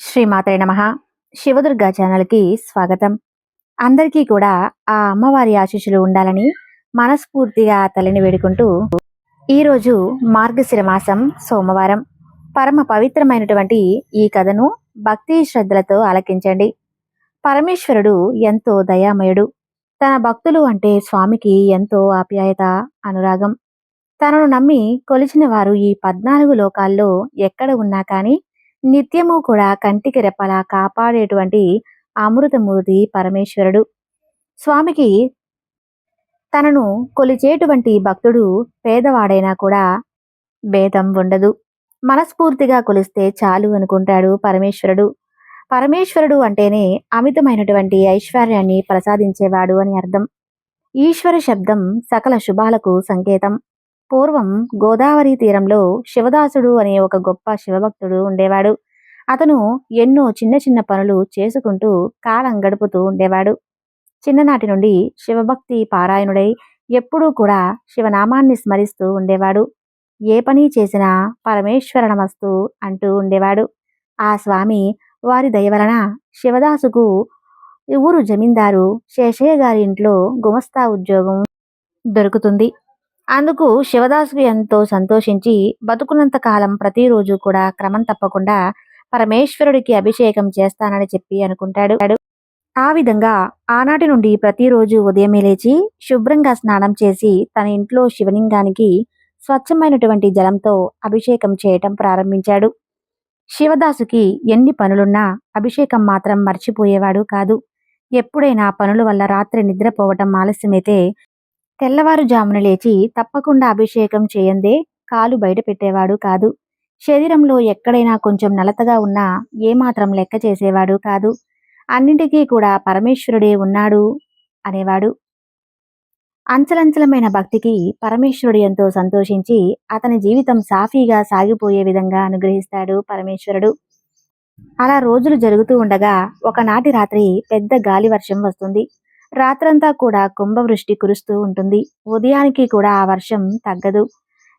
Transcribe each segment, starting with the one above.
శ్రీమాతయ నమ. శివదుర్గా ఛానల్కి స్వాగతం. అందరికీ కూడా ఆ అమ్మవారి ఆశీస్సులు ఉండాలని మనస్ఫూర్తిగా తల్లిని వేడుకుంటూ ఈరోజు మార్గశిర మాసం సోమవారం. పరమ పవిత్రమైనటువంటి ఈ కథను భక్తి శ్రద్ధలతో ఆలకించండి. పరమేశ్వరుడు ఎంతో దయామయుడు. తన భక్తులు అంటే స్వామికి ఎంతో ఆప్యాయత అనురాగం. తనను నమ్మి కొలిచిన వారు ఈ పద్నాలుగు లోకాల్లో ఎక్కడ ఉన్నా కానీ నిత్యము కూడా కంటికి రెప్పలా కాపాడేటువంటి అమృతమూర్తి పరమేశ్వరుడు. స్వామికి తనను కొలిచేటువంటి భక్తుడు పేదవాడైనా కూడా భేదం ఉండదు. మనస్ఫూర్తిగా కొలిస్తే చాలు అనుకుంటాడు పరమేశ్వరుడు. పరమేశ్వరుడు అంటేనే అమితమైనటువంటి ఐశ్వర్యాన్ని ప్రసాదించేవాడు అని అర్థం. ఈశ్వర శబ్దం సకల శుభాలకు సంకేతం. పూర్వం గోదావరి తీరంలో శివదాసుడు అనే ఒక గొప్ప శివభక్తుడు ఉండేవాడు. అతను ఎన్నో చిన్న చిన్న పనులు చేసుకుంటూ కాలం గడుపుతూ ఉండేవాడు. చిన్ననాటి నుండి శివభక్తి పారాయణుడై ఎప్పుడూ కూడా శివనామాన్ని స్మరిస్తూ ఉండేవాడు. ఏ పని చేసినా పరమేశ్వర నమస్తు అంటూ ఉండేవాడు. ఆ స్వామి వారి దయ వలన శివదాసుకు ఊరు జమీందారు శేషయ్య గారి ఇంట్లో గుమస్తా ఉద్యోగం దొరుకుతుంది. అందుకు శివదాసు ఎంతో సంతోషించి బతుకున్నంత కాలం ప్రతిరోజు కూడా క్రమం తప్పకుండా పరమేశ్వరుడికి అభిషేకం చేస్తానని చెప్పి అనుకుంటాడు. ఆ విధంగా ఆనాటి నుండి ప్రతిరోజు ఉదయమే లేచి శుభ్రంగా స్నానం చేసి తన ఇంట్లో శివలింగానికి స్వచ్ఛమైనటువంటి జలంతో అభిషేకం చేయటం ప్రారంభించాడు. శివదాసుకి ఎన్ని పనులున్నా అభిషేకం మాత్రం మర్చిపోయేవాడు కాదు. ఎప్పుడైనా పనుల వల్ల రాత్రి నిద్రపోవటం ఆలస్యమైతే తెల్లవారుజామున లేచి తప్పకుండా అభిషేకం చేయందే కాలు బయట పెట్టేవాడు కాదు. శరీరంలో ఎక్కడైనా కొంచెం నలతగా ఉన్నా ఏమాత్రం లెక్క చేసేవాడు కాదు. అన్నింటికీ కూడా పరమేశ్వరుడే ఉన్నాడు అనేవాడు. అంచలంచలమైన భక్తికి పరమేశ్వరుడు ఎంతో సంతోషించి అతని జీవితం సాఫీగా సాగిపోయే విధంగా అనుగ్రహిస్తాడు పరమేశ్వరుడు. అలా రోజులు జరుగుతూ ఉండగా ఒకనాటి రాత్రి పెద్ద గాలి వర్షం వస్తుంది. రాత్రంతా కూడా కుంభవృష్టి కురుస్తూ ఉంటుంది. ఉదయానికి కూడా ఆ వర్షం తగ్గదు.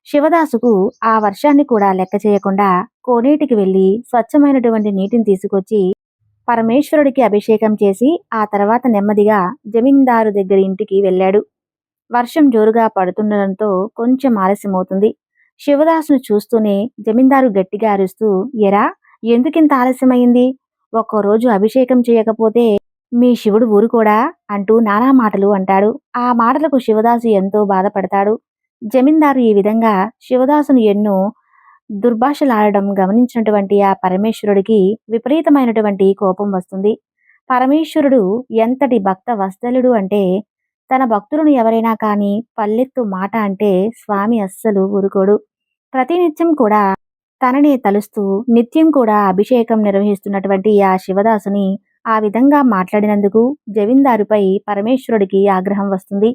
శివదాసుకు ఆ వర్షాన్ని కూడా లెక్క చేయకుండా కోనేటికి వెళ్ళి స్వచ్ఛమైనటువంటి నీటిని తీసుకొచ్చి పరమేశ్వరుడికి అభిషేకం చేసి ఆ తర్వాత నెమ్మదిగా జమీందారు దగ్గర ఇంటికి వెళ్ళాడు. వర్షం జోరుగా పడుతుండడంతో కొంచెం ఆలస్యమవుతుంది. శివదాసును చూస్తూనే జమీందారు గట్టిగా అరుస్తూ ఎరా ఎందుకింత ఆలస్యమైంది? ఒక్కరోజు అభిషేకం చేయకపోతే మీ శివుడు ఊరుకోడా అంటూ నానా మాటలు అంటాడు. ఆ మాటలకు శివదాసు ఎంతో బాధపడతాడు. జమీందారు ఈ విధంగా శివదాసును ఎన్నో దుర్భాషలాడడం గమనించినటువంటి ఆ పరమేశ్వరుడికి విపరీతమైనటువంటి కోపం వస్తుంది. పరమేశ్వరుడు ఎంతటి భక్త వత్సలుడు అంటే తన భక్తులను ఎవరైనా కానీ పల్లెత్తు మాట అంటే స్వామి అస్సలు ఊరుకోడు. ప్రతినిత్యం కూడా తననే తలుస్తూ నిత్యం కూడా అభిషేకం నిర్వహిస్తున్నటువంటి ఆ శివదాసుని ఆ విధంగా మాట్లాడినందుకు జమీందారుపై పరమేశ్వరుడికి ఆగ్రహం వస్తుంది.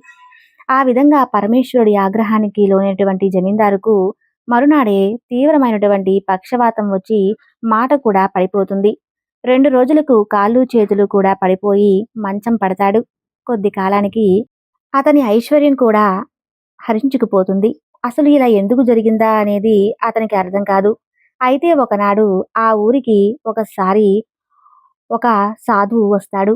ఆ విధంగా పరమేశ్వరుడి ఆగ్రహానికి లోనైనటువంటి జమీందారుకు మరునాడే తీవ్రమైనటువంటి పక్షవాతం వచ్చి మాట కూడా పడిపోతుంది. రెండు రోజులకు కాళ్ళు చేతులు కూడా పడిపోయి మంచం పడతాడు. కొద్ది కాలానికి అతని ఐశ్వర్యం కూడా హరించుకుపోతుంది. అసలు ఇలా ఎందుకు జరిగిందా అనేది అతనికి అర్థం కాదు. అయితే ఒకనాడు ఆ ఊరికి ఒకసారి ఒక సాధువు వస్తాడు.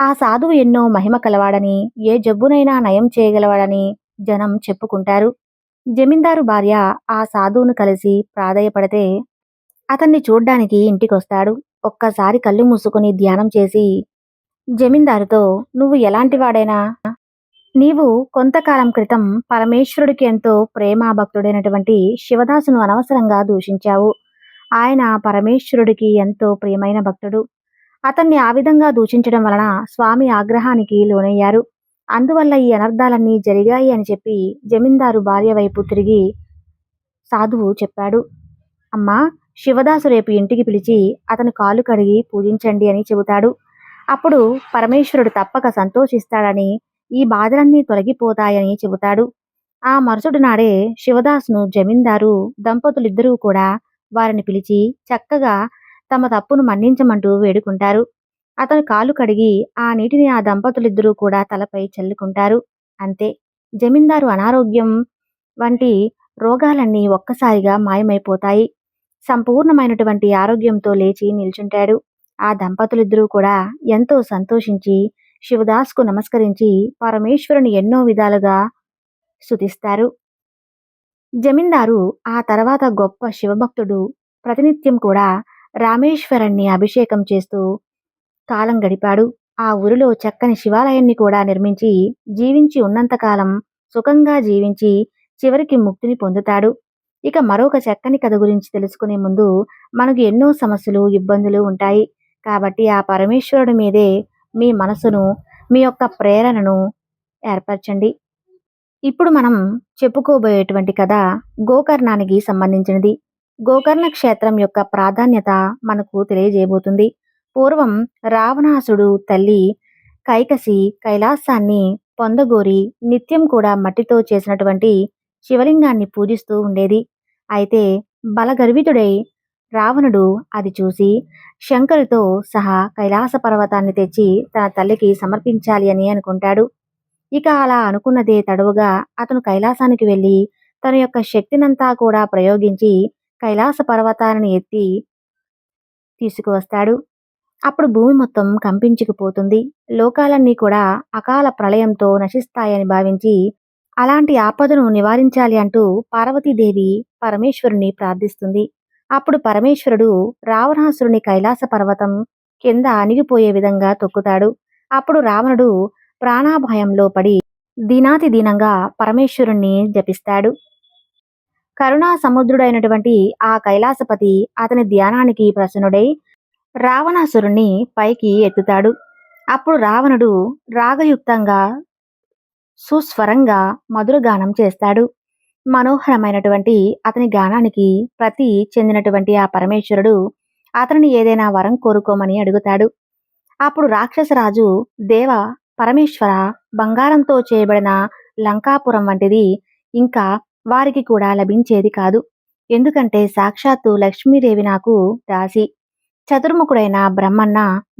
ఆ సాధువు ఎన్నో మహిమ కలవాడని ఏ జబ్బునైనా నయం చేయగలవాడని జనం చెప్పుకుంటారు. జమీందారు భార్య ఆ సాధువును కలిసి ప్రాధేయపడితే అతన్ని చూడ్డానికి ఇంటికొస్తాడు. ఒక్కసారి కళ్ళు మూసుకుని ధ్యానం చేసి జమీందారుతో నువ్వు ఎలాంటి వాడైనా? నీవు కొంతకాలం క్రితం పరమేశ్వరుడికి ఎంతో ప్రేమాభక్తుడైనటువంటి శివదాసును అనవసరంగా దూషించావు. ఆయన పరమేశ్వరుడికి ఎంతో ప్రియమైన భక్తుడు. అతన్ని ఆ విధంగా దూషించడం వలన స్వామి ఆగ్రహానికి లోనయ్యారు. అందువల్ల ఈ అనర్థాలన్నీ జరిగాయి అని చెప్పి జమీందారు భార్య వైపు తిరిగి సాధువు చెప్పాడు. అమ్మా శివదాసు రేపు ఇంటికి పిలిచి అతను కాలు కడిగి పూజించండి అని చెబుతాడు. అప్పుడు పరమేశ్వరుడు తప్పక సంతోషిస్తాడని ఈ బాధలన్నీ తొలగిపోతాయని చెబుతాడు. ఆ మరుసటి నాడే శివదాస్ను జమీందారు దంపతులిద్దరూ కూడా వారిని పిలిచి చక్కగా తమ తప్పును మన్నించమంటూ వేడుకుంటారు. అతను కాలు కడిగి ఆ నీటిని ఆ దంపతులిద్దరూ కూడా తలపై చల్లుకుంటారు. అంతే. జమీందారు అనారోగ్యం వంటి రోగాలన్నీ ఒక్కసారిగా మాయమైపోతాయి. సంపూర్ణమైనటువంటి ఆరోగ్యంతో లేచి నిల్చుంటాడు. ఆ దంపతులిద్దరూ కూడా ఎంతో సంతోషించి శివదాస్కు నమస్కరించి పరమేశ్వరుని ఎన్నో విధాలుగా స్తుతిస్తారు. జమీందారు ఆ తర్వాత గొప్ప శివభక్తుడు ప్రతినిత్యం కూడా రామేశ్వరుణ్ణి అభిషేకం చేస్తూ కాలం గడిపాడు. ఆ ఊరిలో చక్కని శివాలయాన్ని కూడా నిర్మించి జీవించి ఉన్నంతకాలం సుఖంగా జీవించి చివరికి ముక్తిని పొందుతాడు. ఇక మరొక చక్కని కథ గురించి తెలుసుకునే ముందు మనకు ఎన్నో సమస్యలు ఇబ్బందులు ఉంటాయి. కాబట్టి ఆ పరమేశ్వరుడి మీదే మీ మనసును మీ యొక్క ప్రేరణను ఏర్పరచండి. ఇప్పుడు మనం చెప్పుకోబోయేటువంటి కథ గోకర్ణానికి సంబంధించినది. గోకర్ణ క్షేత్రం యొక్క ప్రాధాన్యత మనకు తెలియజేయబోతుంది. పూర్వం రావణాసుడు తల్లి కైకసి కైలాసాన్ని పొందగోరి నిత్యం కూడా మట్టితో చేసినటువంటి శివలింగాన్ని పూజిస్తూ ఉండేది. అయితే బలగర్వితుడై రావణుడు అది చూసి శంకరుతో సహా కైలాస పర్వతాన్ని తెచ్చి తన తల్లికి సమర్పించాలి అని అనుకుంటాడు. ఇక అలా అనుకున్నదే తడవుగా అతను కైలాసానికి వెళ్ళి తన యొక్క శక్తినంతా కూడా ప్రయోగించి కైలాస పర్వతాన్ని ఎత్తి తీసుకువస్తాడు. అప్పుడు భూమి మొత్తం కంపించుకుపోతుంది. లోకాలన్నీ కూడా అకాల ప్రళయంతో నశిస్తాయని భావించి అలాంటి ఆపదను నివారించాలి అంటూ పార్వతీదేవి పరమేశ్వరుని ప్రార్థిస్తుంది. అప్పుడు పరమేశ్వరుడు రావణాసురుని కైలాస పర్వతం కింద అణిగిపోయే విధంగా తొక్కుతాడు. అప్పుడు రావణుడు ప్రాణాభయంలో పడి దీనాతి దినంగా పరమేశ్వరుణ్ణి జపిస్తాడు. కరుణా సముద్రుడైనటువంటి ఆ కైలాసపతి అతని ధ్యానానికి ప్రసన్నుడై రావణాసురుణ్ణి పైకి ఎత్తుతాడు. అప్పుడు రావణుడు రాగయుక్తంగా సుస్వరంగా మధురగానం చేస్తాడు. మనోహరమైనటువంటి అతని గానానికి ప్రతి చెందినటువంటి ఆ పరమేశ్వరుడు అతనిని ఏదైనా వరం కోరుకోమని అడుగుతాడు. అప్పుడు రాక్షసరాజు దేవ పరమేశ్వర బంగారంతో చేయబడిన లంకాపురం వంటిది ఇంకా వారికి కూడా లభించేది కాదు. ఎందుకంటే సాక్షాత్తు లక్ష్మీదేవి నాకు దాసి చతుర్ముఖుడైన బ్రహ్మన్న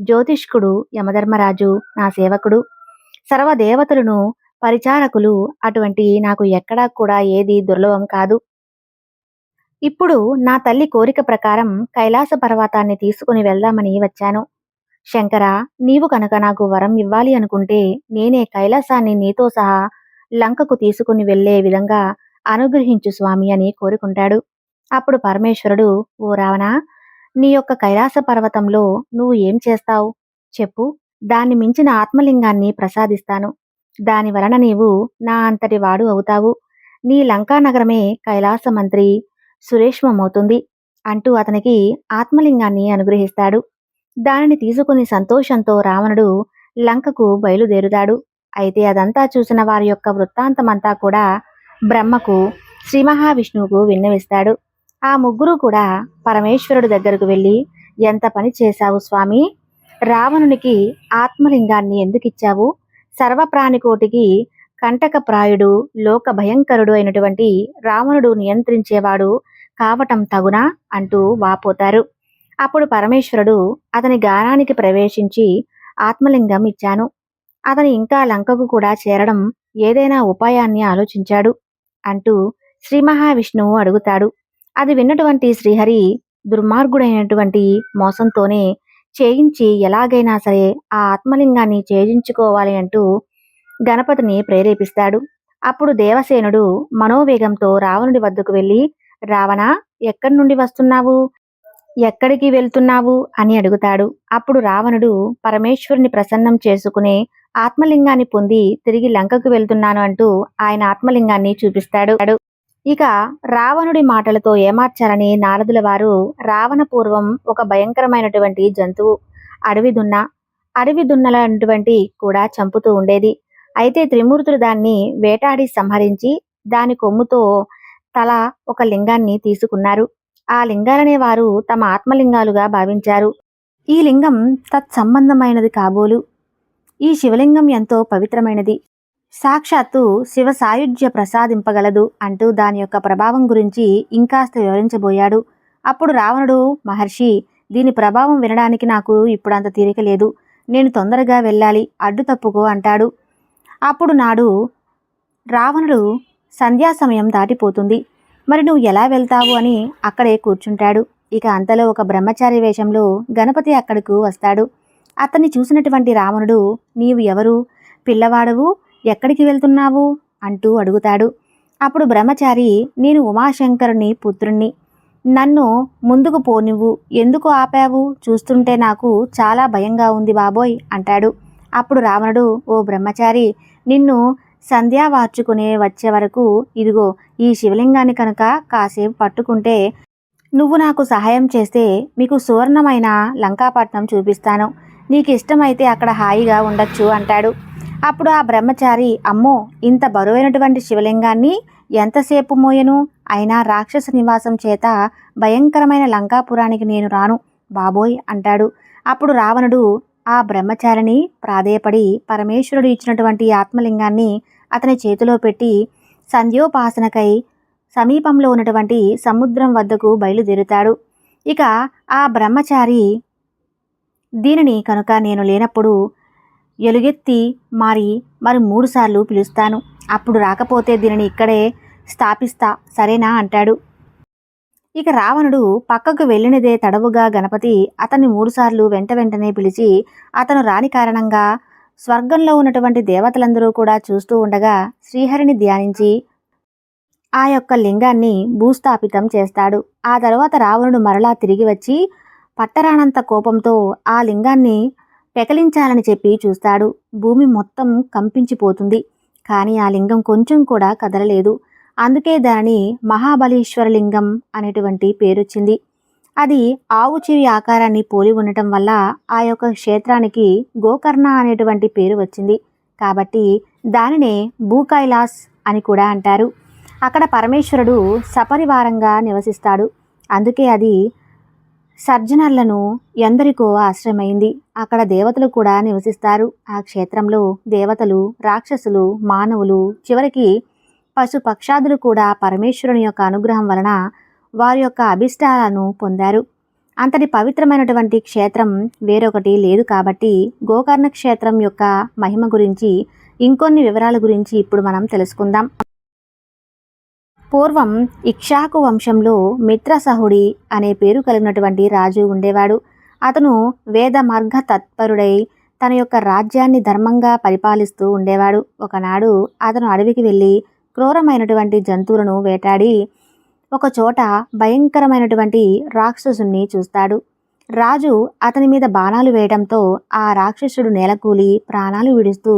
జ్యోతిష్కుడు యమధర్మరాజు నా సేవకుడు. సర్వదేవతలను పరిచారకులు అటువంటి నాకు ఎక్కడా కూడా ఏది దుర్లభం కాదు. ఇప్పుడు నా తల్లి కోరిక ప్రకారం కైలాస పర్వతాన్ని తీసుకుని వెళ్దామని వచ్చాను. శంకర నీవు కనుక నాకు వరం ఇవ్వాలి అనుకుంటే నేనే కైలాసాన్ని నీతో సహా లంకకు తీసుకుని వెళ్ళే విధంగా అనుగ్రహించు స్వామి అని కోరుకుంటాడు. అప్పుడు పరమేశ్వరుడు ఓ రావణ నీ యొక్క కైలాస పర్వతంలో నువ్వు ఏం చేస్తావు? చెప్పు. దాన్ని మించిన ఆత్మలింగాన్ని ప్రసాదిస్తాను. దాని వలన నీవు నా అంతటి వాడు అవుతావు. నీ లంకా నగరమే కైలాస మంత్రి సురేష్మమవుతుంది అంటూ అతనికి ఆత్మలింగాన్ని అనుగ్రహిస్తాడు. దానిని తీసుకుని సంతోషంతో రావణుడు లంకకు బయలుదేరుతాడు. అయితే అదంతా చూసిన వారి యొక్క వృత్తాంతమంతా కూడా బ్రహ్మకు శ్రీ మహావిష్ణువుకు విన్నవిస్తాడు. ఆ ముగ్గురు కూడా పరమేశ్వరుడు దగ్గరకు వెళ్ళి ఎంత పని చేశావు స్వామి? రావణునికి ఆత్మలింగాన్ని ఎందుకు ఇచ్చావు సర్వప్రాణికోటికి కంటకప్రాయుడు లోక భయంకరుడు అయినటువంటి రావణుడు నియంత్రించేవాడు కావటం తగునా? అంటూ వాపోతారు. అప్పుడు పరమేశ్వరుడు అతని గానానికి ప్రవేశించి ఆత్మలింగం ఇచ్చాను. అతని ఇంకా లంకకు కూడా చేరడం ఏదైనా ఉపాయాన్ని ఆలోచించాడు. అంటూ శ్రీ మహావిష్ణువు అడుగుతాడు. అది విన్నటువంటి శ్రీహరి దుర్మార్గుడైనటువంటి మోసంతోనే చేయించి ఎలాగైనా సరే ఆ ఆత్మలింగాన్ని చేయించుకోవాలి అంటూ గణపతిని ప్రేరేపిస్తాడు. అప్పుడు దేవసేనుడు మనోవేగంతో రావణుడి వద్దకు వెళ్ళి రావణ ఎక్కడి నుండి వస్తున్నావు? ఎక్కడికి వెళ్తున్నావు? అని అడుగుతాడు. అప్పుడు రావణుడు పరమేశ్వరుని ప్రసన్నం చేసుకునే ఆత్మలింగాన్ని పొంది తిరిగి లంకకు వెళ్తున్నాను అంటూ ఆయన ఆత్మలింగాన్ని చూపిస్తాడు. ఇక రావణుడి మాటలతో ఏమార్చాలని నారదుల వారు రావణ పూర్వం ఒక భయంకరమైనటువంటి జంతువు అడవి దున్న అడవి దున్నలటువంటి కూడా చంపుతూ ఉండేది. అయితే త్రిమూర్తులు దాన్ని వేటాడి సంహరించి దాని కొమ్ముతో తల ఒక లింగాన్ని తీసుకున్నారు. ఆ లింగాలనే వారు తమ ఆత్మలింగాలుగా భావించారు. ఈ లింగం తత్సంబంధమైనది కాబోలు. ఈ శివలింగం ఎంతో పవిత్రమైనది. సాక్షాత్తు శివ సాయుధ్య ప్రసాదింపగలదు అంటూ దాని యొక్క ప్రభావం గురించి ఇంకాస్త వివరించబోయాడు. అప్పుడు రావణుడు మహర్షి దీని ప్రభావం వినడానికి నాకు ఇప్పుడు అంత తీరిక లేదు. నేను తొందరగా వెళ్ళాలి అడ్డు తప్పుకో అంటాడు. అప్పుడు నాడు రావణుడు సంధ్యా సమయం దాటిపోతుంది. మరి నువ్వు ఎలా వెళ్తావు అని అక్కడే కూర్చుంటాడు. ఇక అంతలో ఒక బ్రహ్మచారి వేషంలో గణపతి అక్కడకు వస్తాడు. అతన్ని చూసినటువంటి రావణుడు నీవు ఎవరు? పిల్లవాడవు? ఎక్కడికి వెళ్తున్నావు? అంటూ అడుగుతాడు. అప్పుడు బ్రహ్మచారి నేను ఉమాశంకరుని పుత్రుణ్ణి. నన్ను ముందుకు పోనివ్వు ఎందుకు ఆపావు? చూస్తుంటే నాకు చాలా భయంగా ఉంది బాబోయ్ అంటాడు. అప్పుడు రావణుడు ఓ బ్రహ్మచారి నిన్ను సంధ్యా వార్చుకునే వచ్చే వరకు ఇదిగో ఈ శివలింగాన్ని కనుక కాసేపు పట్టుకుంటే నువ్వు నాకు సహాయం చేస్తే మీకు సువర్ణమైన లంకాపట్నం చూపిస్తాను. నీకు ఇష్టమైతే అక్కడ హాయిగా ఉండొచ్చు అంటాడు. అప్పుడు ఆ బ్రహ్మచారి అమ్మో ఇంత బరువైనటువంటి శివలింగాన్ని ఎంతసేపు మోయను? అయినా రాక్షస నివాసం చేత భయంకరమైన లంకాపురానికి నేను రాను బాబోయ్ అంటాడు. అప్పుడు రావణుడు ఆ బ్రహ్మచారిని ప్రాధేయపడి పరమేశ్వరుడు ఇచ్చినటువంటి ఆత్మలింగాన్ని అతని చేతిలో పెట్టి సంధ్యోపాసనకై సమీపంలో ఉన్నటువంటి సముద్రం వద్దకు బయలుదేరుతాడు. ఇక ఆ బ్రహ్మచారి దీనిని కనుక నేను లేనప్పుడు ఎలుగెత్తి మారి మరి మూడుసార్లు పిలుస్తాను. అప్పుడు రాకపోతే దీనిని ఇక్కడే స్థాపిస్తా సరేనా? అంటాడు. ఇక రావణుడు పక్కకు వెళ్ళినదే తడవుగా గణపతి అతన్ని మూడుసార్లు వెంట వెంటనే పిలిచి అతను రాని కారణంగా స్వర్గంలో ఉన్నటువంటి దేవతలందరూ కూడా చూస్తూ ఉండగా శ్రీహరిని ధ్యానించి ఆ యొక్క లింగాన్ని భూస్థాపితం చేస్తాడు. ఆ తర్వాత రావణుడు మరలా తిరిగి వచ్చి పట్టరానంత కోపంతో ఆ లింగాన్ని పెకలించాలని చెప్పి చూస్తాడు. భూమి మొత్తం కంపించిపోతుంది. కానీ ఆ లింగం కొంచెం కూడా కదలలేదు. అందుకే దాని మహాబలీశ్వరలింగం అనేటువంటి పేరొచ్చింది. అది ఆవు చెవి ఆకారాన్ని పోలి ఉండటం వల్ల ఆ యొక్క క్షేత్రానికి గోకర్ణ అనేటువంటి పేరు వచ్చింది. కాబట్టి దానినే భూకైలాస్ అని కూడా అంటారు. అక్కడ పరమేశ్వరుడు సపరివారంగా నివసిస్తాడు. అందుకే అది సర్జనర్లను ఎందరికో ఆశ్రయమైంది. అక్కడ దేవతలు కూడా నివసిస్తారు. ఆ క్షేత్రంలో దేవతలు రాక్షసులు మానవులు చివరికి పశు పక్షాదులు కూడా పరమేశ్వరుని యొక్క అనుగ్రహం వలన వారి యొక్క అభిష్టాలను పొందారు. అంతటి పవిత్రమైనటువంటి క్షేత్రం వేరొకటి లేదు కాబట్టి గోకర్ణ క్షేత్రం యొక్క మహిమ గురించి ఇంకొన్ని వివరాల గురించి ఇప్పుడు మనం తెలుసుకుందాం. పూర్వం ఇక్షాకు వంశంలో మిత్రసహుడి అనే పేరు కలిగినటువంటి రాజు ఉండేవాడు. అతను వేద మార్గ తత్పరుడై తన యొక్క రాజ్యాన్ని ధర్మంగా పరిపాలిస్తూ ఉండేవాడు. ఒకనాడు అతను అడవికి వెళ్ళి క్రూరమైనటువంటి జంతువులను వేటాడి ఒకచోట భయంకరమైనటువంటి రాక్షసుని చూస్తాడు. రాజు అతని మీద బాణాలు వేయడంతో ఆ రాక్షసుడు నేలకూలి ప్రాణాలు విడుస్తూ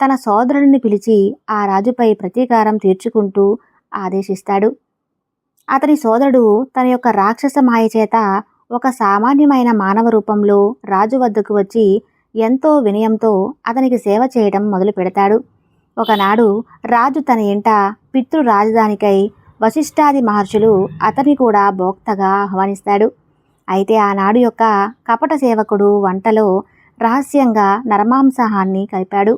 తన సోదరుడిని పిలిచి ఆ రాజుపై ప్రతీకారం తీర్చుకుంటూ ఆదేశిస్తాడు. అతని సోదరుడు తన యొక్క రాక్షస మాయ చేత ఒక సామాన్యమైన మానవ రూపంలో రాజు వద్దకు వచ్చి ఎంతో వినయంతో అతనికి సేవ చేయడం మొదలు పెడతాడు ఒకనాడు రాజు తన ఇంట పితృ రాజధానికై వశిష్ఠాది మహర్షులు అతన్ని కూడా భోక్తగా ఆహ్వానిస్తాడు. అయితే ఆనాడు యొక్క కపట సేవకుడు వంటలో రహస్యంగా నరమాంసాహాన్ని కలిపాడు.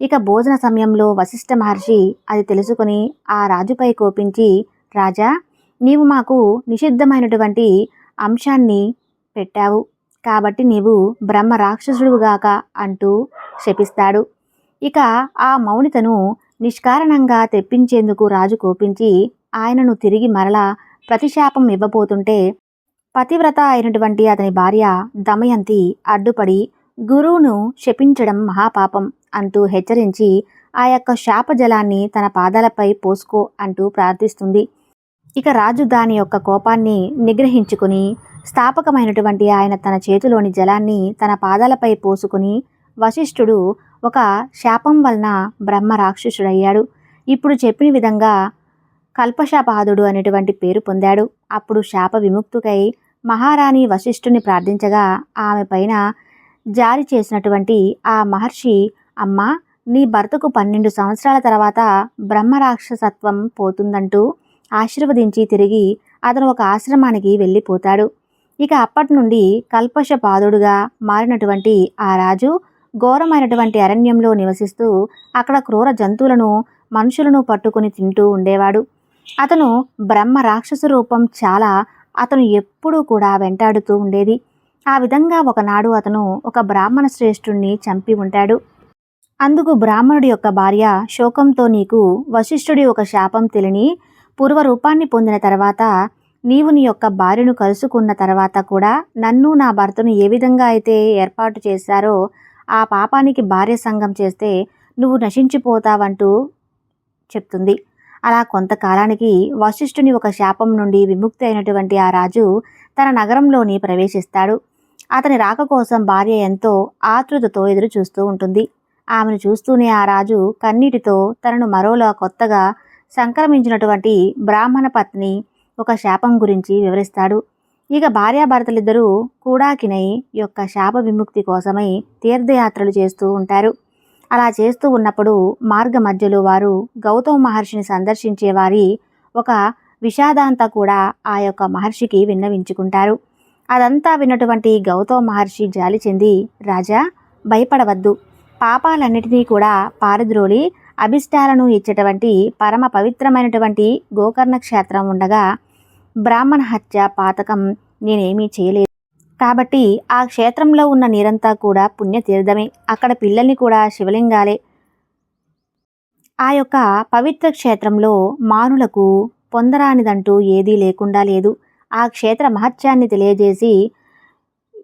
ఇక భోజన సమయంలో వశిష్ఠ మహర్షి అది తెలుసుకుని ఆ రాజుపై కోపించి రాజా నీవు మాకు నిషిద్ధమైనటువంటి అంశాన్ని పెట్టావు. కాబట్టి నీవు బ్రహ్మ రాక్షసుడుగాక అంటూ శపిస్తాడు. ఇక ఆ మౌనితను నిష్కారణంగా తెప్పించేందుకు రాజు కోపించి ఆయనను తిరిగి మరలా ప్రతిశాపం ఇవ్వబోతుంటే పతివ్రత అయినటువంటి అతని భార్య దమయంతి అడ్డుపడి గురువును శపించడం మహాపాపం అంటూ హెచ్చరించి ఆ యొక్క శాపజలాన్ని తన పాదాలపై పోసుకో అంటూ ప్రార్థిస్తుంది. ఇక రాజు దాని యొక్క కోపాన్ని నిగ్రహించుకుని స్థాపకమైనటువంటి ఆయన తన చేతిలోని జలాన్ని తన పాదాలపై పోసుకుని వశిష్ఠుడు ఒక శాపం వలన బ్రహ్మ రాక్షసుడయ్యాడు. ఇప్పుడు చెప్పిన విధంగా కల్పశాపాదుడు అనేటువంటి పేరు పొందాడు. అప్పుడు శాప విముక్తుకై మహారాణి వశిష్ఠుని ప్రార్థించగా ఆమె పైన జారి చేసినటువంటి ఆ మహర్షి అమ్మ నీ భర్తకు పన్నెండు సంవత్సరాల తర్వాత బ్రహ్మరాక్షసత్వం పోతుందంటూ ఆశీర్వదించి తిరిగి అతను ఒక ఆశ్రమానికి వెళ్ళిపోతాడు. ఇక అప్పటి నుండి కల్పశపాదుడుగా మారినటువంటి ఆ రాజు ఘోరమైనటువంటి అరణ్యంలో నివసిస్తూ అక్కడ క్రూర జంతువులను మనుషులను పట్టుకుని తింటూ ఉండేవాడు. అతను బ్రహ్మ రాక్షస రూపం చాలా అతను ఎప్పుడూ కూడా వెంటాడుతూ ఉండేది. ఆ విధంగా ఒకనాడు అతను ఒక బ్రాహ్మణ శ్రేష్ఠుణ్ణి చంపి ఉంటాడు. అందుకు బ్రాహ్మణుడి యొక్క భార్య శోకంతో నీకు వశిష్ఠుడి ఒక శాపం తెలిని పూర్వరూపాన్ని పొందిన తర్వాత నీవు నీ యొక్క భార్యను కలుసుకున్న తర్వాత కూడా నన్ను నా భర్తను ఏ విధంగా అయితే ఏర్పాటు చేశారో ఆ పాపానికి భార్య సంఘం చేస్తే నువ్వు నశించిపోతావంటూ చెప్తుంది. అలా కొంతకాలానికి వశిష్ఠుని ఒక శాపం నుండి విముక్తి అయినటువంటి ఆ రాజు తన నగరంలోని ప్రవేశిస్తాడు. అతని రాక కోసం భార్య ఎంతో ఆతృతతో ఎదురు చూస్తూ ఉంటుంది. ఆమెను చూస్తూనే ఆ రాజు కన్నీటితో తనను మరోలా కొత్తగా సంక్రమించినటువంటి బ్రాహ్మణ పత్ని ఒక శాపం గురించి వివరిస్తాడు. ఇక భార్యాభర్తలిద్దరూ కూడాకినై యొక్క శాప విముక్తి కోసమై తీర్థయాత్రలు చేస్తూ ఉంటారు. అలా చేస్తూ ఉన్నప్పుడు మార్గ మధ్యలో వారు గౌతమ మహర్షిని సందర్శించే వారి ఒక విషాదాంతా కూడా ఆ యొక్క మహర్షికి విన్నవించుకుంటారు. అదంతా విన్నటువంటి గౌతమ మహర్షి జాలి చెంది రాజా భయపడవద్దు. పాపాలన్నిటినీ కూడా పారద్రోలి అభిష్టాలను ఇచ్చేటువంటి పరమ పవిత్రమైనటువంటి గోకర్ణ క్షేత్రం ఉండగా బ్రాహ్మణ హత్య పాతకం నేనేమీ చేయలేదు. కాబట్టి ఆ క్షేత్రంలో ఉన్న నీరంతా కూడా పుణ్యతీర్థమే. అక్కడ పిల్లల్ని కూడా శివలింగాలే. ఆ యొక్క పవిత్ర క్షేత్రంలో మానులకు పొందరానిదంటూ ఏదీ లేకుండా లేదు. ఆ క్షేత్ర మహత్యాన్ని తెలియజేసి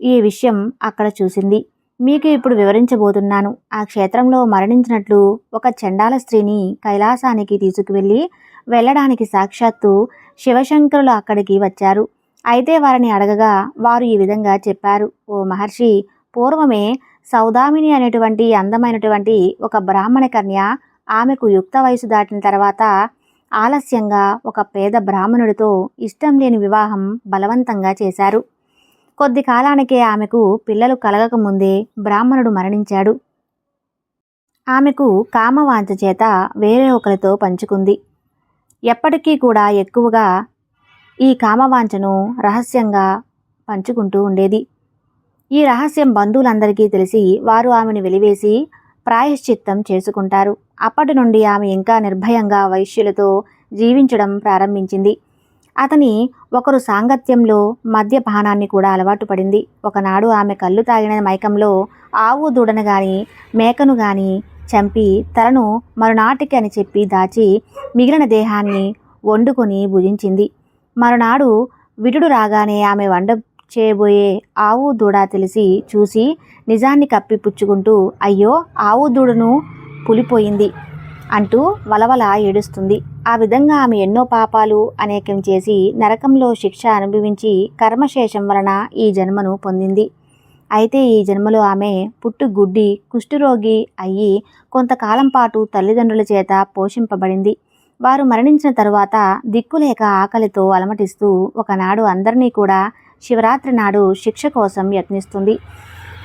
ఈ విషయం అక్కడ చూసింది. మీకు ఇప్పుడు వివరించబోతున్నాను. ఆ క్షేత్రంలో మరణించినట్లు ఒక చండాల స్త్రీని కైలాసానికి తీసుకువెళ్ళి వెళ్ళడానికి సాక్షాత్తు శివశంకరులు అక్కడికి వచ్చారు. అయితే వారిని అడగగా వారు ఈ విధంగా చెప్పారు. ఓ మహర్షి పూర్వమే సౌదామిని అనేటువంటి అందమైనటువంటి ఒక బ్రాహ్మణ కన్య ఆమెకు యుక్త వయసు దాటిన తర్వాత ఆలస్యంగా ఒక పేద బ్రాహ్మణుడితో ఇష్టం లేని వివాహం బలవంతంగా చేశారు. కొద్ది కాలానికే ఆమెకు పిల్లలు కలగక ముందే బ్రాహ్మణుడు మరణించాడు. ఆమెకు కామవాంఛ చేత వేరే ఒకరితో పంచుకుంది. ఎప్పటికీ కూడా ఎక్కువగా ఈ కామవాంఛను రహస్యంగా పంచుకుంటూ ఉండేది. ఈ రహస్యం బంధువులందరికీ తెలిసి వారు ఆమెను వెలివేసి ప్రాయశ్చిత్తం చేసుకుంటారు. అప్పటి నుండి ఆమె ఇంకా నిర్భయంగా వైశ్యులతో జీవించడం ప్రారంభించింది. అతని ఒకరు సాంగత్యంలో మద్యపానాన్ని కూడా అలవాటు పడింది. ఒకనాడు ఆమె కళ్ళు తాగిన మైకంలో ఆవు దూడను గాని మేకను గాని చంపి తలను మరునాటికి అని చెప్పి దాచి మిగిలిన దేహాన్ని వండుకొని భుజించింది. మరునాడు విటుడు రాగానే ఆమె వండ చేయబోయే ఆవు దూడ తెలిసి చూసి నిజాన్ని కప్పిపుచ్చుకుంటూ అయ్యో ఆవు దూడను పులిపోయింది. అంటూ వలవల ఏడుస్తుంది. ఆ విధంగా ఆమె ఎన్నో పాపాలు అనేకం చేసి నరకంలో శిక్ష అనుభవించి కర్మశేషం వలన ఈ జన్మను పొందింది. అయితే ఈ జన్మలో ఆమె పుట్టు గుడ్డి కుష్ఠరోగి అయ్యి కొంతకాలం పాటు తల్లిదండ్రుల చేత పోషింపబడింది. వారు మరణించిన తరువాత దిక్కులేక ఆకలితో అలమటిస్తూ ఒకనాడు అందరినీ కూడా శివరాత్రి నాడు శిక్ష కోసం యత్నిస్తుంది.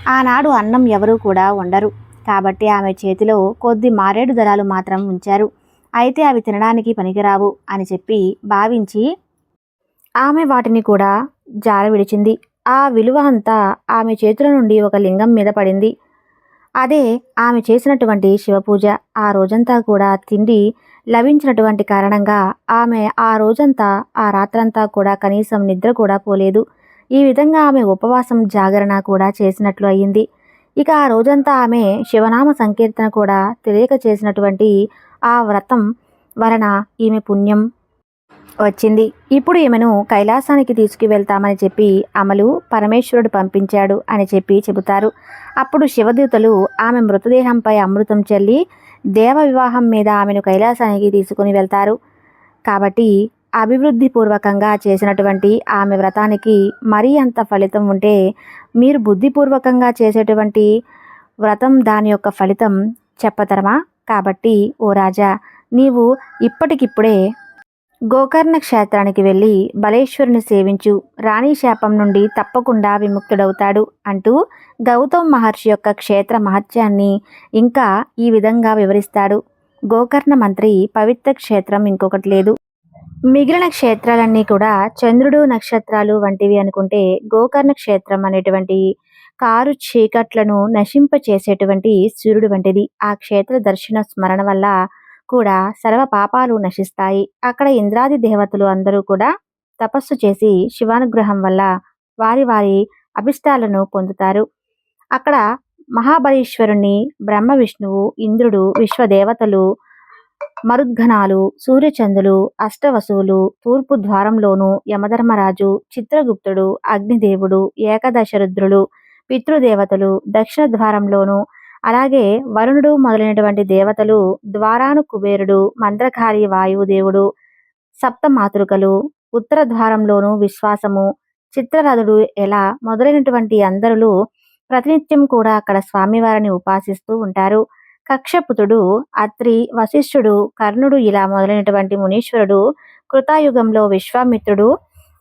ఆనాడు అన్నం ఎవరూ కూడా ఉండరు కాబట్టి ఆమె చేతిలో కొద్ది మారేడు దళాలు మాత్రం ఉంచారు. అయితే అవి తినడానికి పనికిరావు అని చెప్పి భావించి ఆమె వాటిని కూడా జార విడిచింది. ఆ విలువ అంతా ఆమె చేతుల నుండి ఒక లింగం మీద పడింది. అదే ఆమె చేసినటువంటి శివపూజ. ఆ రోజంతా కూడా తిండి లభించినటువంటి కారణంగా ఆమె ఆ రోజంతా ఆ రాత్రంతా కూడా కనీసం నిద్ర కూడా పోలేదు. ఈ విధంగా ఆమె ఉపవాసం జాగరణ కూడా చేసినట్లు అయ్యింది ఇక ఆ రోజంతా ఆమె శివనామ సంకీర్తన కూడా తెలియక చేసినటువంటి ఆ వ్రతం వలన ఈమె పుణ్యం వచ్చింది. ఇప్పుడు ఈమెను కైలాసానికి తీసుకువెళ్తామని చెప్పి అమలు పరమేశ్వరుడు పంపించాడు అని చెప్పి చెబుతారు. అప్పుడు శివదూతలు ఆమె మృతదేహంపై అమృతం చల్లి దేవ వివాహం మీద ఆమెను కైలాసానికి తీసుకుని వెళ్తారు. కాబట్టి అభివృద్ధి పూర్వకంగా చేసినటువంటి ఆమె వ్రతానికి మరీ అంత ఫలితం ఉంటే మీరు బుద్ధిపూర్వకంగా చేసేటువంటి వ్రతం దాని యొక్క ఫలితం చెప్పతరమా? కాబట్టి ఓ రాజా నీవు ఇప్పటికిప్పుడే గోకర్ణ క్షేత్రానికి వెళ్ళి బలేశ్వరుని సేవించు. రాణి శాపం నుండి తప్పకుండా విముక్తుడవుతాడు అంటూ గౌతమ్ మహర్షి యొక్క క్షేత్ర మహత్యాన్ని ఇంకా ఈ విధంగా వివరిస్తాడు. గోకర్ణ మంత్రి పవిత్ర క్షేత్రం ఇంకొకటి లేదు. మిగిలిన క్షేత్రాలన్నీ కూడా చంద్రుడు నక్షత్రాలు వంటివి అనుకుంటే గోకర్ణ క్షేత్రం అనేటువంటి కారు చీకట్లను నశింప చేసేటువంటి సూర్యుడు వంటిది. ఆ క్షేత్ర దర్శన స్మరణ వల్ల కూడా సర్వ పాపాలు నశిస్తాయి. అక్కడ ఇంద్రాది దేవతలు అందరూ కూడా తపస్సు చేసి శివానుగ్రహం వల్ల వారి వారి అభిష్టాలను పొందుతారు. అక్కడ మహాబలీశ్వరుని బ్రహ్మ విష్ణువు ఇంద్రుడు విశ్వదేవతలు మరుద్ఘనాలు సూర్యచంద్రులు అష్టవసువులు తూర్పు ద్వారంలోను యమధర్మరాజు చిత్రగుప్తుడు అగ్నిదేవుడు ఏకదశరుద్రులు పితృదేవతలు దక్షిణ ద్వారంలోను అలాగే వరుణుడు మొదలైనటువంటి దేవతలు ద్వారాను కుబేరుడు మంత్రకారి వాయుదేవుడు సప్తమాతృకలు ఉత్తర ద్వారంలోను విశ్వాసము చిత్రరథుడు ఎలా మొదలైనటువంటి అందరులు ప్రతినిత్యం కూడా అక్కడ స్వామివారిని ఉపాసిస్తూ ఉంటారు. కక్షపుతుడు అత్రి వశిష్ఠుడు కర్ణుడు ఇలా మొదలైనటువంటి మునీశ్వరుడు కృతాయుగంలో విశ్వామిత్రుడు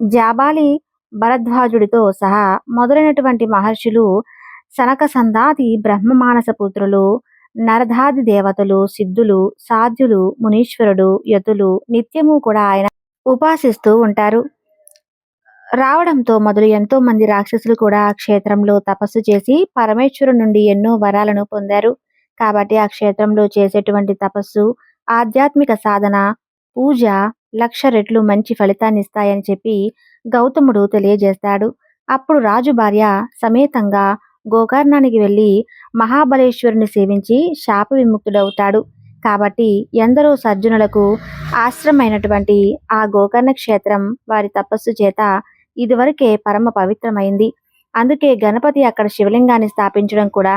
జాబాలి భరద్వాజుడితో సహా మొదలైనటువంటి మహర్షులు సనక సందాది బ్రహ్మమానస పుత్రులు నరధాది దేవతలు సిద్ధులు సాధ్యులు మునీశ్వరుడు యతులు నిత్యము కూడా ఆయన ఉపాసిస్తూ ఉంటారు. రావడంతో మొదలు ఎంతో మంది రాక్షసులు కూడా క్షేత్రంలో తపస్సు చేసి పరమేశ్వరు నుండి ఎన్నో వరాలను పొందారు. కాబట్టి ఆ క్షేత్రంలో చేసేటువంటి తపస్సు ఆధ్యాత్మిక సాధన పూజ లక్ష రెట్లు మంచి ఫలితాన్ని ఇస్తాయని చెప్పి గౌతముడు తెలియజేస్తాడు. అప్పుడు రాజు భార్య సమేతంగా గోకర్ణానికి వెళ్ళి మహాబలేశ్వరుని సేవించి శాప విముక్తుడవుతాడు. కాబట్టి ఎందరో సజ్జనులకు ఆశ్రమైనటువంటి ఆ గోకర్ణ క్షేత్రం వారి తపస్సు చేత ఇదివరకే పరమ పవిత్రమైంది. అందుకే గణపతి అక్కడ శివలింగాన్ని స్థాపించడం కూడా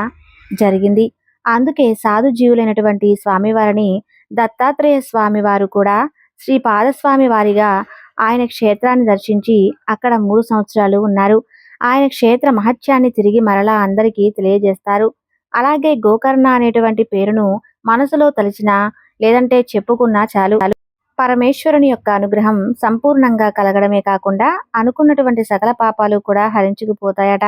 జరిగింది. అందుకే సాధు జీవులైనటువంటి స్వామివారిని దత్తాత్రేయ స్వామి వారు కూడా శ్రీ పాదస్వామి వారిగా ఆయన క్షేత్రాన్ని దర్శించి అక్కడ మూడు సంవత్సరాలు ఉన్నారు. ఆయన క్షేత్ర మహత్యాన్ని తిరిగి మరలా అందరికీ తెలియజేస్తారు. అలాగే గోకర్ణ అనేటువంటి పేరును మనసులో తలిచినా లేదంటే చెప్పుకున్నా చాలు. పరమేశ్వరుని యొక్క అనుగ్రహం సంపూర్ణంగా కలగడమే కాకుండా అనుకున్నటువంటి సకల పాపాలు కూడా హరించుకుపోతాయట.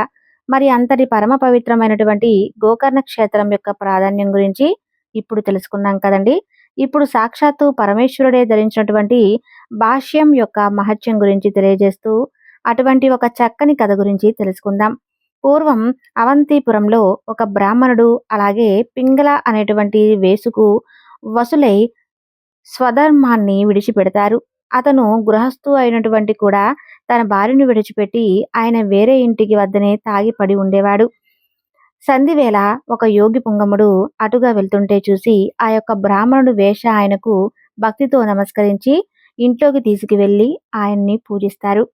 మరి అంతటి పరమ పవిత్రమైనటువంటి గోకర్ణ క్షేత్రం యొక్క ప్రాధాన్యం గురించి ఇప్పుడు తెలుసుకున్నాం కదండి. ఇప్పుడు సాక్షాత్తు పరమేశ్వరుడే ధరించినటువంటి భాష్యం యొక్క మహత్యం గురించి తెలియజేస్తూ అటువంటి ఒక చక్కని కథ గురించి తెలుసుకుందాం. పూర్వం అవంతిపురంలో ఒక బ్రాహ్మణుడు అలాగే పింగళ అనేటువంటి వేసుకు వసులై స్వధర్మాన్ని విడిచిపెడతారు. అతను గృహస్థు అయినటువంటి కూడా తన భార్యను విడిచిపెట్టి ఆయన వేరే ఇంటికి వద్దనే తాగి పడి ఉండేవాడు. సంధివేళ ఒక యోగి పుంగముడు అటుగా వెళ్తుంటే చూసి ఆ యొక్క బ్రాహ్మణుడు వేష ఆయనకు భక్తితో నమస్కరించి ఇంట్లోకి తీసుకువెళ్ళి ఆయన్ని పూజిస్తారు.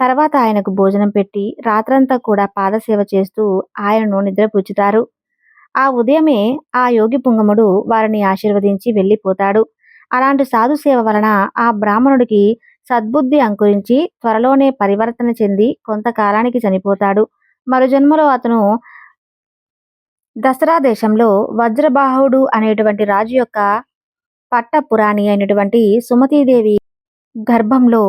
తర్వాత ఆయనకు భోజనం పెట్టి రాత్రంతా కూడా పాదసేవ చేస్తూ ఆయనను నిద్రపుచ్చుతారు. ఆ ఉదయమే ఆ యోగి పుంగముడు వారిని ఆశీర్వదించి వెళ్ళిపోతాడు. అలాంటి సాధు సేవ వలన ఆ బ్రాహ్మణుడికి సద్బుద్ధి అంకురించి త్వరలోనే పరివర్తన చెంది కొంతకాలానికి చనిపోతాడు. మరు జన్మలో అతను దసరా దేశంలో వజ్రబాహుడు అనేటువంటి రాజు యొక్క పట్టపురాణి అయినటువంటి సుమతీదేవి గర్భంలో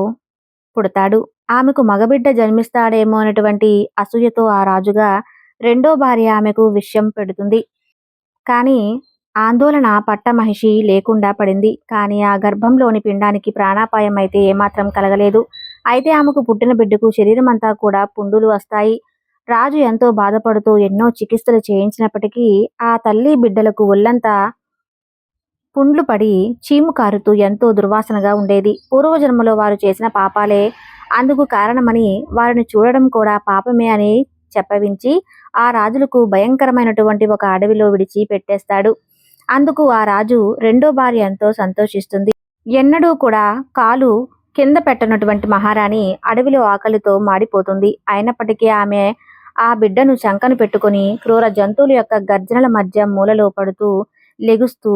పుడతాడు. ఆమెకు మగబిడ్డ జన్మిస్తాడేమో అనేటువంటి అసూయతో ఆ రాజుగా రెండో భార్య ఆమెకు విషయం పెడుతుంది. కానీ ఆందోళన పట్టమహిషి లేకుండా పడింది. కానీ ఆ గర్భంలోని పిండానికి ప్రాణాపాయం అయితే ఏమాత్రం కలగలేదు. అయితే ఆమెకు పుట్టిన బిడ్డకు శరీరమంతా కూడా పుండులు వస్తాయి. రాజు ఎంతో బాధపడుతూ ఎన్నో చికిత్సలు చేయించినప్పటికీ ఆ తల్లి బిడ్డలకు ఒళ్ళంతా పుండ్లు పడి చీము కారుతూ ఎంతో దుర్వాసనగా ఉండేది. పూర్వజన్మలో వారు చేసిన పాపాలే అందుకు కారణమని వారిని చూడడం కూడా పాపమే అని చెప్పవించి ఆ రాజులకు భయంకరమైనటువంటి ఒక అడవిలో విడిచి పెట్టేస్తాడు. అందుకు ఆ రాజు రెండో భార్య ఎంతో సంతోషిస్తుంది. ఎన్నడూ కూడా కాలు కింద పెట్టనటువంటి మహారాణి అడవిలో ఆకలితో మాడిపోతుంది. అయినప్పటికీ ఆమె ఆ బిడ్డను శంకను పెట్టుకుని క్రూర జంతువుల యొక్క గర్జనల మధ్య మూలలో పడుతూ లెగుస్తూ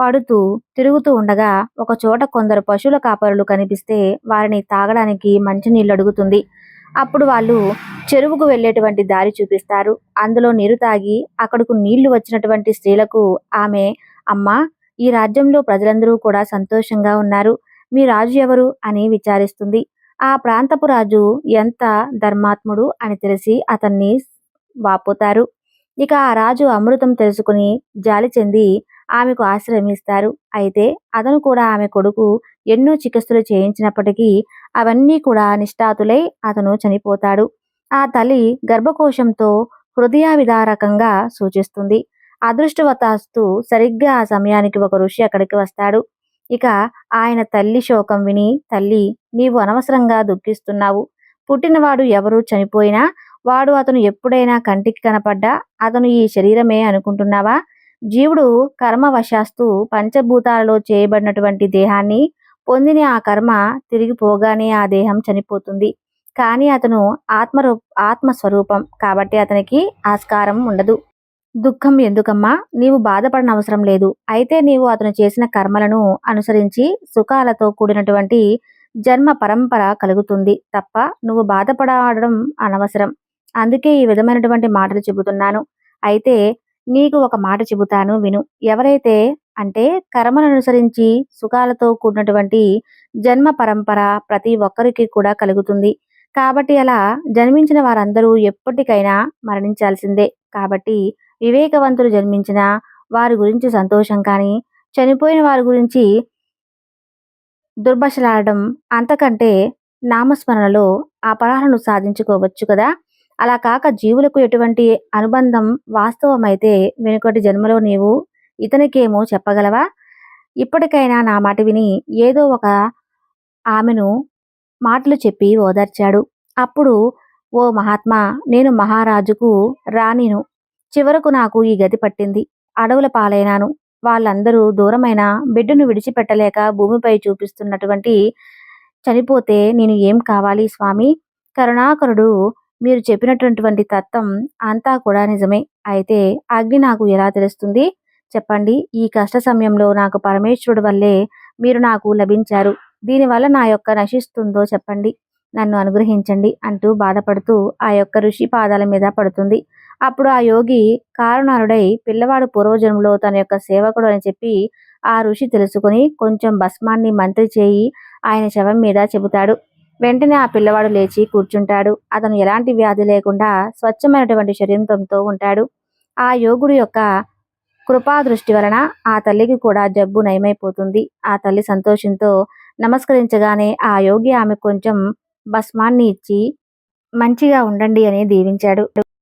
పడుతూ తిరుగుతూ ఉండగా ఒక చోట కొందరు పశువుల కాపరులు కనిపిస్తే వారిని తాగడానికి మంచినీళ్ళు అడుగుతుంది. అప్పుడు వాళ్ళు చెరువుకు వెళ్ళేటువంటి దారి చూపిస్తారు. అందులో నీరు తాగి అక్కడకు నీళ్ళు వచ్చినటువంటి స్త్రీలకు ఆమె అమ్మ ఈ రాజ్యంలో ప్రజలందరూ కూడా సంతోషంగా ఉన్నారు. మీ రాజు ఎవరు? అని విచారిస్తుంది. ఆ ప్రాంతపు రాజు ఎంత ధర్మాత్ముడు? అని తెలిసి అతన్ని వాపోతారు. ఇక ఆ రాజు అమృతం తెలుసుకుని జాలి చెంది ఆమెకు ఆశ్రమిస్తారు అయితే అతను కూడా ఆమె కొడుకు ఎన్నో చికిత్సలు చేయించినప్పటికీ అవన్నీ కూడా నిష్ఠాతులై అతను చనిపోతాడు. ఆ తల్లి గర్భకోశంతో హృదయ విదారకంగా సూచిస్తుంది. అదృష్టవతాస్తు సరిగ్గా ఆ సమయానికి ఒక ఋషి అక్కడికి వస్తాడు. ఇక ఆయన తల్లి శోకం విని తల్లి నీవు అనవసరంగా దుఃఖిస్తున్నావు. పుట్టినవాడు ఎవరు చనిపోయినా వాడు అతను ఎప్పుడైనా కంటికి కనపడ్డా అతను ఈ శరీరమే అనుకుంటున్నావా? జీవుడు కర్మవశాస్తు పంచభూతాలలో చేయబడినటువంటి దేహాన్ని పొందిన ఆ కర్మ తిరిగి పోగానే ఆ దేహం చనిపోతుంది. కానీ అతను ఆత్మరూ ఆత్మస్వరూపం కాబట్టి అతనికి ఆస్కారం ఉండదు. దుఃఖం ఎందుకమ్మా? నీవు బాధపడనవసరం లేదు. అయితే నీవు అతను చేసిన కర్మలను అనుసరించి సుఖాలతో కూడినటువంటి జన్మ పరంపర కలుగుతుంది తప్ప నువ్వు బాధపడడం అనవసరం. అందుకే ఈ విధమైనటువంటి మాటలు చెబుతున్నాను. అయితే నీకు ఒక మాట చెబుతాను విను. ఎవరైతే అంటే కర్మను అనుసరించి సుఖాలతో కూడినటువంటి జన్మ పరంపర ప్రతి ఒక్కరికి కూడా కలుగుతుంది. కాబట్టి అలా జన్మించిన వారందరూ ఎప్పటికైనా మరణించాల్సిందే. కాబట్టి వివేకవంతులు జన్మించిన వారి గురించి సంతోషం కానీ చనిపోయిన వారి గురించి దుర్భశలాడడం అంతకంటే నామస్మరణలో ఆ పరాలను సాధించుకోవచ్చు కదా. అలా కాక జీవులకు ఎటువంటి అనుబంధం వాస్తవమైతే వెనుకటి జన్మలో నీవు ఇతనికేమో చెప్పగలవా? ఇప్పటికైనా నా మాట విని ఏదో ఒక ఆమెను మాటలు చెప్పి ఓదార్చాడు. అప్పుడు ఓ మహాత్మా నేను మహారాజుకు రానిను చివరకు నాకు ఈ గతి పట్టింది. అడవుల పాలైనాను. వాళ్ళందరూ దూరమైన బిడ్డను విడిచిపెట్టలేక భూమిపై చూపిస్తున్నటువంటి చనిపోతే నేను ఏం కావాలి స్వామి? కరుణాకరుడు మీరు చెప్పినటువంటి తత్వం అంతా కూడా నిజమే. అయితే అగ్ని నాకు ఎలా తెలుస్తుంది? చెప్పండి. ఈ కష్ట సమయంలో నాకు పరమేశ్వరుడు వల్లే మీరు నాకు లభించారు. దీనివల్ల నా యొక్క నశిస్తుందో చెప్పండి. నన్ను అనుగ్రహించండి అంటూ బాధపడుతూ ఆ యొక్క ఋషి పాదాల మీద పడుతుంది. అప్పుడు ఆ యోగి కారుణారుడై పిల్లవాడు పూర్వజన్మలో తన యొక్క సేవకుడు అని చెప్పి ఆ ఋషి తెలుసుకుని కొంచెం భస్మాన్ని మంత్రి చేయి ఆయన శవం మీద చెబుతాడు. వెంటనే ఆ పిల్లవాడు లేచి కూర్చుంటాడు. అతను ఎలాంటి వ్యాధి లేకుండా స్వచ్ఛమైనటువంటి శరీరంతో ఉంటాడు. ఆ యోగుడు యొక్క కృపా దృష్టి వలన ఆ తల్లికి కూడా జబ్బు నయమైపోతుంది. ఆ తల్లి సంతోషంతో నమస్కరించగానే ఆ యోగి ఆమె కొంచెం భస్మాన్ని ఇచ్చి మంచిగా ఉండండి అని దీవించాడు.